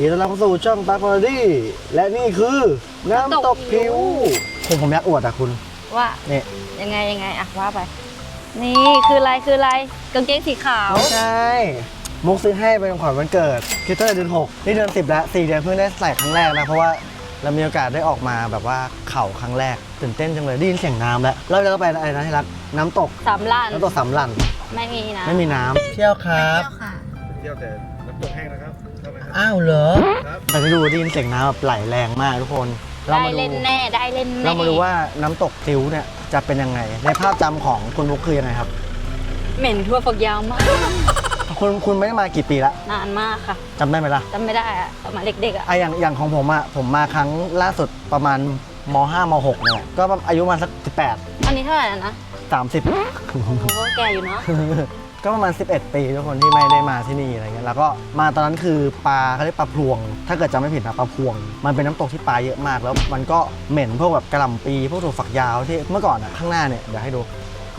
ยินดีต้อนรับเข้าสู่ช่องตาคอร์ดี้และนี่คือน้ำตกผิวผมผมอยากอวดอะคุณว่านี่ยังไงยังไงอะว่าไป นี่คืออะไรคืออะไรกางเกงสีขาวไม่ใช่มุกซื้อให้เป็นของขวัญวันเกิดคือตั้งแต่เดือนหกนี่เดือนสิบแล้วสี่เดือนเพิ่งได้ใส่ครั้งแรกนะเพราะว่าเรามีโอกาสได้ออกมาแบบว่าเข่าครั้งแรกตื่นเต้นจังเลยได้ยินเสียงน้ำแล้วเราจะไปอะไรนะที่รักน้ำตกสามล้านน้ำตกสำลันไม่มีนะไม่มีน้ำเที่ยวครับเที่ยวค่ะเที่ยวแต่น้ำตกแห้งนะครับ เข้าไหมครับอ้าวเหรอครับแต่ไม่ดูได้ยินเสียงน้ำแบบไหลแรงมากทุกคน เราได้มาดูเล่นแน่ได้เล่นแน่เรามาดูว่าน้ำตกติวเนี่ยจะเป็นยังไง ในภาพจำของคุณบุ๊กคือยังไงครับ เหม็นทั่วฝักยาวมาก คุณคุณไม่ได้มากี่ปีละนานมากค่ะจำได้ไหมล่ะจำไม่ได้อะสมัยเด็กๆอะไอะอย่างอย่างของผมอะผมมาครั้งล่าสุดประมาณม5ม6เนี่ยก็อายุประมาณสัก18 อันนี้เท่าไหร่แล้วนะ30 โอ้โหแก่อยู่เนาะ ก็ประมาณ 11 ปีทุกคนที่ไม่ได้มาที่นี่อะไรเงี้ยแล้วก็มาตอนนั้นคือปลาเขาเรียกปลาพรวง ถ้าเกิดจำไม่ผิดนะปลาพรวง มันเป็นน้ำตกที่ปลาเยอะมากแล้วมันก็เหม็นพวกแบบกระหล่ำปีพวกถั่วฝักยาวที่เมื่อก่อนอะข้างหน้าเนี่ยเดี๋ยวให้ดู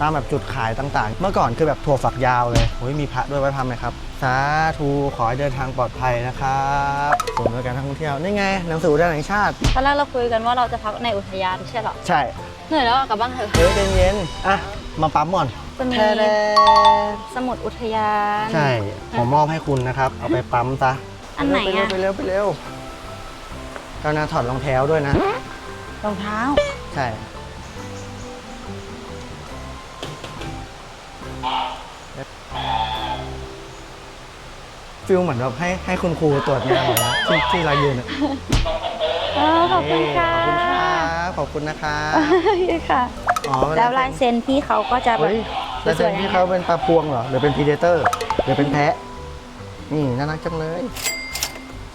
ตามแบบจุดขายต่างๆ เมื่อก่อนคือแบบถั่วฝักยาวเลยโอ้ยมีพระด้วยไว้ทำไหมครับ สาธุขอให้เดินทางปลอดภัยนะครับส่วนย์บริการท่องเที่ยวนี่ไงหนังสืออุทยานแห่งชาติ ตอนแรกเราคุยกันว่าเราจะพักในอุทยานไม่ใช่เหรอใช่ เหนื่อยแล้วอะกลับบ้านเถอะ เฮ้ยใจเย็นๆอะ มาปั๊มก่อน จะมีแท้แดสมุดอุทยาน ใช่ ผมมอบให้คุณนะครับ เอาไปปั๊มซะอันไหนไปเร็วอะ ไปเร็วไปเร็วกรุณาถอดรองเท้าด้วยนะ รองเท้า ใช่ ฟิลเหมือนแบบให้ให้คุณครูตรวจงานเหรอนะที่ที่เรายืนอะเออขอบคุณค่ะขอบคุณครับขอบคุณนะคะค่ะ อ๋อแล้วลายเซ็นพี่เขาก็จะแบบเฮ้ย ลายเซ็นที่เขาเป็นปลาพวงเหรอหรือเป็นพีเดเตอร์หรือเป็นแพะ นี่น่ารักจังเลย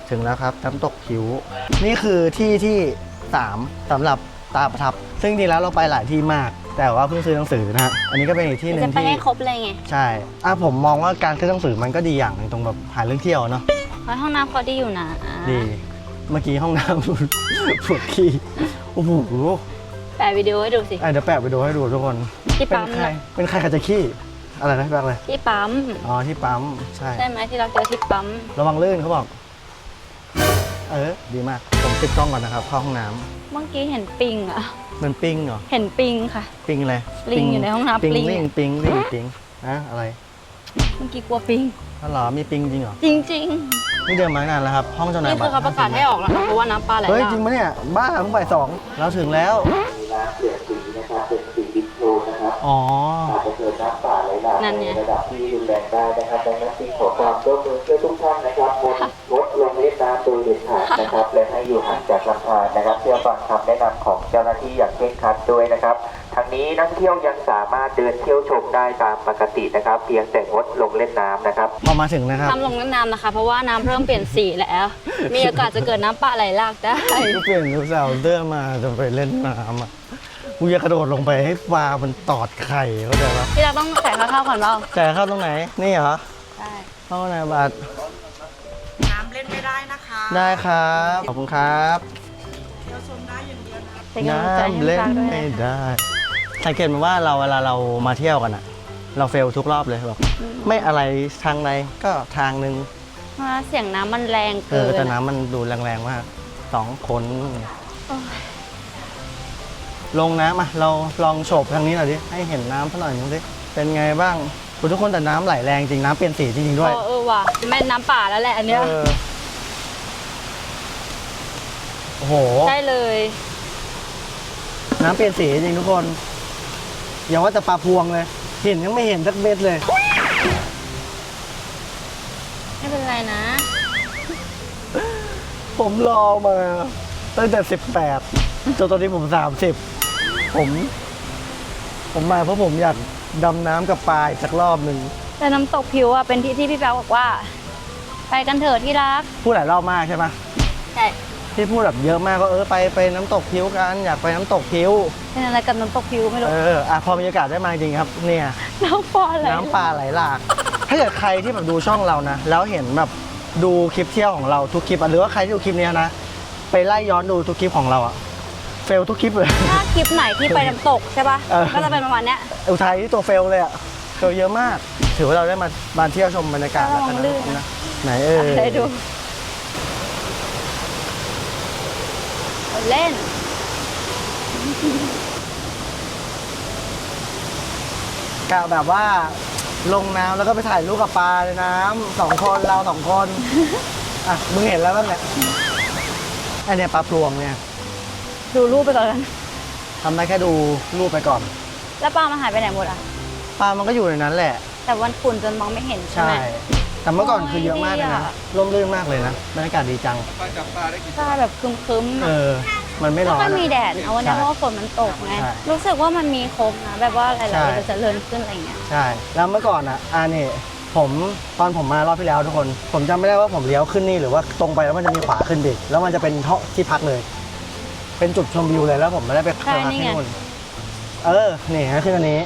ถึงแล้วครับน้ำตกผิว นี่คือที่ที่3สำหรับตาประทับ ซึ่งจริงๆแล้วเราไปหลายที่มาก แต่ว่าเพิ่งซื้อหนังสือนะฮะอันนี้ก็เป็นอีกที่หนึ่จะงไปที่ ให้ครบเลยไงใช่อะผมมองว่าการซื้อหนังสือมันก็ดีอย่างหนึงตรงแบบหาเรื่องเที่ยวเนาะ เพราะห้องน้ำเขาดีอยู่นะดี เมื่อกี้ห้องน้ำ ปวดขี้ โอ้โหแปะวิดีโอให้ดูสิ อะเดี๋ยวแปะไปดูให้ดูทุกคน ที่เป็นปั๊มใครนะเป็นใครใครจะขี้อะไรนะพี่แบ๊กเลยที่ปั๊มอ๋อที่ปั๊มใช่ ใช่ไหมที่เราเจอที่ปั๊มระวังลื่นเขาบอก เออ ดีมาก ผมปิดกล้องก่อนนะครับเข้าห้องน้ำเมื่อกี้เห็นปิงอะมันปิงเหรอ เห็นปิงค่ะ ปิงอะไรลิงอยู่ในห้องน้ำปิงลิงลิงปิงลิงปิงนะอะไรเมื่อกี้กลัวปิง อ๋อเหรอมีปิงจริงเหรอจริงนี่เดินมานานแล้วครับ ห้องๆเจ้านายนี่คือเขาประกาศให้ออกแล้วนะเพราะว่าน้ำปลาไหลหเฮ้ยลากจริงปะเนี่ยบ้าเพิ่งบ่ายสองเราถึงแล้วมีน้ำเปลี่ยน อ๋ออาจจะเกิดน้ำป่าไหลหลากนั่นไง ในระดับที่รุนแรงได้นะครับดังนั้นจึงขอความร่วมมือเพื่อทุกท่านนะครับงดงดลงเล่นน้ำโดยเด็ดขาดนะครับ และให้อยู่ห่างจากลำธารนะครับ เพื่อฟังคำแนะนำของเจ้าหน้าที่อย่างเคร่งครัดด้วยนะครับทั้งนี้นักท่องเที่ยวยังสามารถเดินเที่ยวชมได้ตามปกตินะครับ เพียงแต่งดลงเล่นน้ำนะครับ พอมาถึงนะครับทำลงน้ำนะคะ เพราะว่าน้ำเริ่มเปลี่ยนสีแล้ว มีโอกาสจะเกิดน้ำปลาไหลหลากได้ ก็เปลี่ยนลูกสาวเสื้อมาจะไปเล่นน้ำอะ กูจะกระโดดลงไปให้ปลามันตอดไข่เข้าใจปะที่เราต้องใส่ข้าวๆก่อนเปล่าแต่เข้าตรงไหน นี่เหรอใช่เข้าในบัตรน้ำเล่นไม่ได้นะคะได้ครับ ขอบคุณครับเที่ยวชมได้อย่างเดียวนะเป็นกำลังใจให้น้ำเล่นฟังด้วยไม่นะคะได้ สังเกตไหมาว่าเราเวลาเรามาเที่ยวกันอะเราเฟลทุกรอบเลยแบบไม่อะไรทางใดก็ทางหนึ่งเพราะว่าเสียงน้ำมันแรงเอเกิอนแต่น้ำมันดูแรงๆมากสองคน โอ้ย ลงน้ำอะเราลองโฉบทางนี้หน่อยดิให้เห็นน้ำสักหน่อยนึงสิเป็นไงบ้างคุณทุกคนแต่น้ำไหลแรงจริงน้ำเปลี่ยนสีจริงๆด้วยเออเออว่ะไม่น้ำป่าแล้วแหละอันเนี้ยเออโอ้โหใช่เลย น้ำเปลี่ยนสีจริงทุกคน อย่าว่าแต่ปลาพวงเลย เห็นยังไม่เห็นสักเม็ดเลย ไม่เป็นไรนะ ผมรอมาตั้งแต่ 18จนตอนนี้ผม 30 ผม ผมมาเพราะผมอยากดำน้ำกับปลาอีกสักรอบหนึ่งแต่น้ำตกผิวอะเป็นที่ที่พี่แป๊วบอกว่า ไปกันเถิดที่รัก พูดหลายรอบมากใช่ไหมใช่ที่พูดแบบเยอะมากก็เออไปไปน้ำตกพิ้วกันอยากไปน้ำตกพิ้วเป็นอะไรกับน้ำตกผิวไม่รู้เอออะพอมีโอกาสได้มาจริงครับ เนี่ย น้ำปลาไหลน้ำปลาไหลหลาก ถ้าเกิดใครที่แบบดูช่องเรานะ แล้วเห็นแบบดูคลิปเที่ยวของเราทุกคลิปอะหรือว่าใครที่ดูคลิปเนี้ยนะ ไปไล่ย้อนดูทุกคลิปของเราอะ เฟลทุกคลิปเลย ถ้าคลิปไหนที่ไปน้ำตกใช่ป่ะเออ ก็จะเป็นประมาณเนี้ย อุทัยที่ตัวเฟลเลยอะเฟลเยอะมาก ถือว่าเราได้มามาเที่ยวชมบรรยากาศระวังลื่นนะ ไหนเออได้ดูเล่น กะแบบว่าลงน้ำแล้วก็ไปถ่ายรูปกับปลาในน้ำสองคนเราสองคน อะมึงเห็นแล้วบ้างเนี่ยอันเนี้ยปลาพลวงเนี่ย ดูรูปไปก่อนกัน ทำได้แค่ดูรูปไปก่อน แล้วปลามันหายไปไหนหมดอะ ปลามันก็อยู่ในนั้นแหละ แต่วันฝุ่นจนมองไม่เห็นใช่ใช่ไหมแต่เมื่อก่อนคือเยอะมากเลยนะโอ้ยดีอะ ร่มรื่นมากเลยนะบรรยากาศดีจังปลาจับปลาได้กี่ใช่แบบครึ้มๆเออะอ มันไม่ไม่ร้อนค่อยมีอะ แดดเอาวันนี้ใช่เพราะว่าฝนมันตกไง ใช่รู้สึกว่ามันมีครบนะ แบบว่าหใช่ลายๆอย่างจะเจริญขึ้นอะไรเงี้ย ใช่ แล้วเมื่อก่อนอะอ่านี่ผมตอนผมมารอบที่แล้วทุกคน ผมจำไม่ได้ว่าผมเลี้ยวขึ้นนี่หรือว่าตรงไปแล้วมันจะมีขวาขึ้นดิแล้วมันจะเป็นท่อที่พักเลย เป็นจุดชมวิวเลยแล้วผมไม่ได้ไปพักใช่ที่นี่ไง นู่นเออนี่ฮะขึ้นอันนี้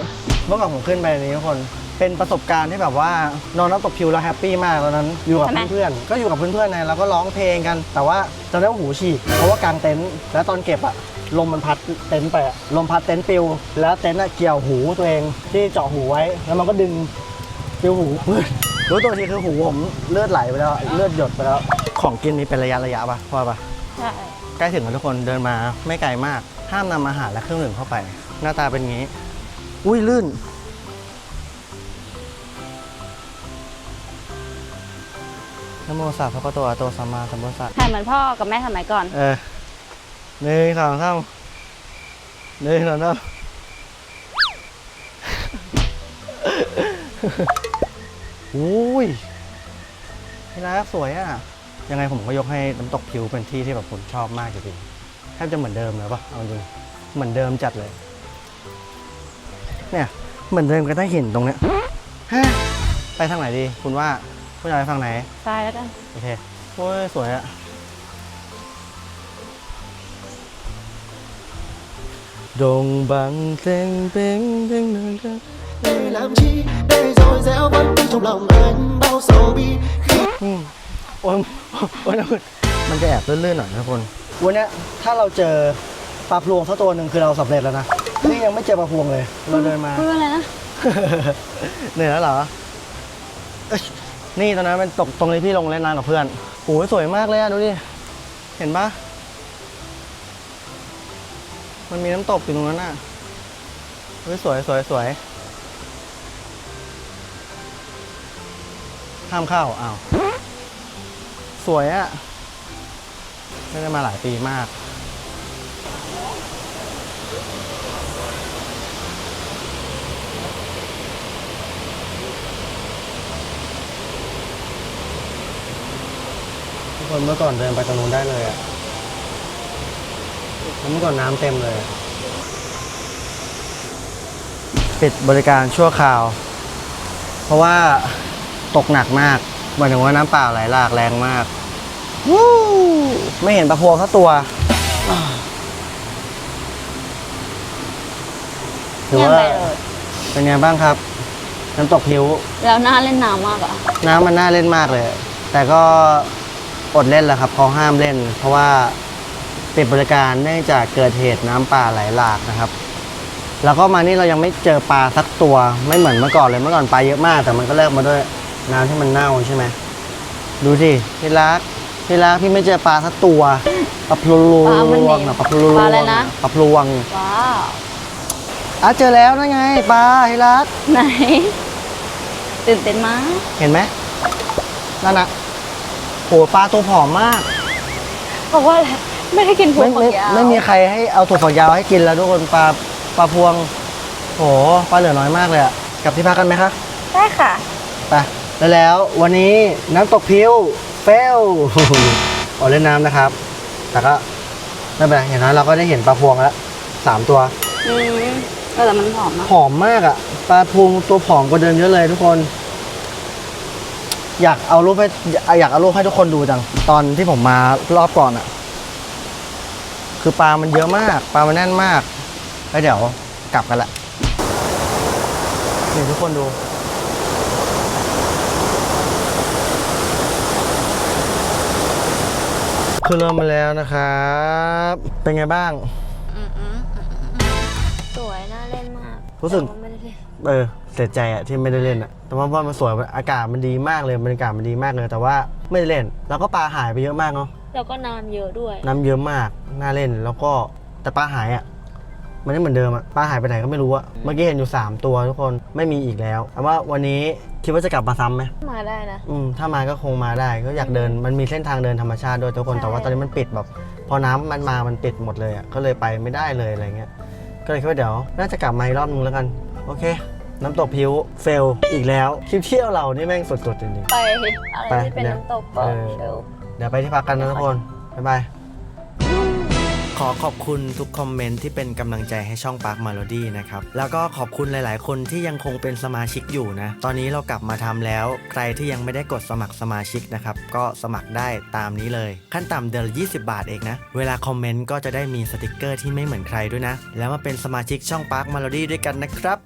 เมื่อก่อนผมขึ้นไปอันนี้ทุกคนเป็นประสบการณ์ที่แบบว่านอนน้ำตกพิวแล้วแฮปปี้มากตอนนั้นอยู่กับเพื่อนๆก็อยู่กับเพื่อนๆไงแล้วก็ร้องเพลงกัน แต่ว่าตอนนั้นหูฉีกเพราะว่ากางเต็นท์แล้วตอนเก็บอะลมมันพัดเต็นท์ไปอะลมพัดเต็นท์ปิว แล้วเต็นท์อะเกี่ยวหูตัวเองที่เจาะหูไว้ แล้วมันก็ดึงปิวหู รู้ตัวทีคือหูผมเลือดไหลไปแล้ว เลือดหยดไปแล้ว ของกินมีเป็นระยะระยะป่ะว่าป่ะ ใช่ ใกล้ถึงแล้วทุกคนเดินมาไม่ไกลมาก ห้ามนำอาหารและเครื่องดื่มเข้าไป หน้าตาเป็นงี้ อุ้ยลื่น นะโมสัพพะคะวะโตอะระหะโตสัมมาสัมพุทธัสสะถ่ายเหมือนพ่อกับแม่สมัยก่อน เออหนึ่งสองสามหนึ่งสองสามอุ้ยนี่รักสวยอะ ยังไงผมก็ยกให้น้ำตกผิวเป็นที่ที่แบบผมชอบมากจริงๆแทบจะเหมือนเดิมเลยปะเอาจริงเหมือนเดิมจัดเลย เนี่ยเหมือนเดิมก็ได้เห็นตรงเนี้ยฮะไปทางไหนดี คุณว่าคุณอยากไปฝั่งไหนใช่แล้วกันโอเคโอ้ยสวยอะดงบังเต็งเต็งเต็งเต็งเต็ง để làm chi để rồi dẻo vẫn đi trong lòng anh bao sầu bi khi อืม โอ้ยโอ้ยนะคุณมันจะแอบลื่นๆหน่อยนะคน วันเนี้ยถ้าเราเจอปลาพลวงสักตัวหนึ่งคือเราสำเร็จแล้วนะ นี่ยังไม่เจอปลาพลวงเลย เราเดินมา พูดว่าอะไรนะ เหนื่อยแล้วเหรอเอ้ยนี่ตอนนั้นเป็นตกตรงนี้พี่ลงเล่นน้ำกับเพื่อนโอ้ยสวยมากเลยอะดูดิ เห็นปะมันมีน้ำตกอยู่ตรงนั้นอะเฮ้ยสวยสวยสวยห้ามเข้าอ้าว สวยอะไม่ได้มาหลายปีมาก ทุกคนเมื่อก่อนเดินไปตรงนู้นได้เลยอะแล้วเมื่อก่อนน้ำเต็มเลยอะปิดบริการชั่วคราว เพราะว่าตกหนักมาก หมายถึงว่าน้ำเปล่าไหลหลากแรงมากวู้ไม่เห็นปลาพวงสักตัวอ่าถือเงียบว่าไปเลยเป็นไงบ้างครับ น้ำตกพิ้วแล้วน่าเล่นน้ำมากอะน้ำมันน่าเล่นมากเลย แต่ก็อดเล่นแหละครับเขาห้ามเล่น เพราะว่าปิดบริการเนื่องจากเกิดเหตุน้ำป่าไหลหลากนะครับ แล้วก็มานี่เรายังไม่เจอปลาสักตัว ไม่เหมือนเมื่อก่อนเลย เมื่อก่อนปลาเยอะมาก แต่มันก็เลิกมาด้วย น้ำที่มันเน่าใช่ไหมดูสิพี่รักพี่รักพี่ไม่เจอปลาสักตัวปลาพลวปลามันงหนีนะปลาพลวงปลาอะไรนะ ปลาพลวงว้าวอะเจอแล้วนั่นไงปลาพี่รักไหนตื่นเต้นมากเห็นไหมนั่นน่ะโหปลาตัวผอมมากบอกว่าอะไรไม่ได้กินพวไม่งฝัไม่กยาวไม่มีใครให้เอาถั่วฝักยาวให้กินแล้วทุกคนปลาปลาพวงโหปลาเหลือน้อยมากเลยอะกลับที่พักกันไหมคะ ได้ค่ะ ไป แล้วแล้ววันนี้น้ำตกพิ้วเฟลออกเล่นน้ำนะครับ แต่ก็ไม่เป็นไรอย่างน้อยเราก็ได้เห็นปลาพวงแล้วสามตัวอืมเออแต่มันหอมนะผอมมากอะปลาพวงตัวผอมกว่าเดิมเยอะเลยทุกคน อยากเอารูปให้อยากเอารูปให้ทุกคนดูจัง ตอนที่ผมมารอบก่อนอะคือปลามันเยอะมาก ปลามันแน่นมากแล้วเดี๋ยวกลับกันละนี่ทุกคนดู คือเริ่มมาแล้วนะครับ เป็นไงบ้าง สวยน่าเล่นมากรู้สึก แต่ว่าไม่ได้เล่นเออเสียใจอะที่ไม่ได้เล่นอะแต่ว่าว่ามันสวยอากาศมันดีมากเลยบรรยากาศมันดีมากเลย แต่ว่าไม่ได้เล่น แล้วก็ปลาหายไปเยอะมากเนาะแล้วก็น้ำเยอะด้วยน้ำเยอะมากน่าเล่นแล้วก็แต่ปลาหายอะมันไม่เหมือนเดิมอะปลาหายไปไหนก็ไม่รู้อะเมื่อกี้เห็นอยู่ 3 ตัวทุกคนไม่มีอีกแล้วแต่ว่าวันนี้ คิดว่าจะกลับมาซ้ำไหมมาได้นะ อืมถ้ามาก็คงมาได้ ก็อยากเดินมันมีเส้นทางเดินธรรมชาติด้วยทุกคน ใช่ แต่ว่าตอนนี้มันปิดแบบ พอน้ำมันมามันปิดหมดเลยอะก็เลยไปไม่ได้เลยอะไรเงี้ยก็เลยคิดว่าเดี๋ยวน่าจะกลับมาอีกรอบนึงแล้วกัน โอเค น้ำตกพิวเฟลอีกแล้วคลิปเที่ยวเรานี่แม่งสุดๆจริง ไปอะไรไปที่เป็นเนี่ยน้ำตกก็เออ เชิญๆเดี๋ยวไปที่พักกันนะทุกคนบ๊ายบายข อขอบคุณทุกคอมเมนต์ที่เป็นกำลังใจให้ช่อง Park Melody นะครับ แล้วก็ขอบคุณหลาย ๆ คนที่ยังคงเป็นสมาชิกอยู่นะ ตอนนี้เรากลับมาทำแล้ว ใครที่ยังไม่ได้กดสมัครสมาชิกนะครับ ก็สมัครได้ตามนี้เลย ขั้นต่ำเดือนละ20 บาทเองนะ เวลาคอมเมนต์ก็จะได้มีสติกเกอร์ที่ไม่เหมือนใครด้วยนะ แล้วมาเป็นสมาชิกช่อง Park Melody ด้วยกันนะครับ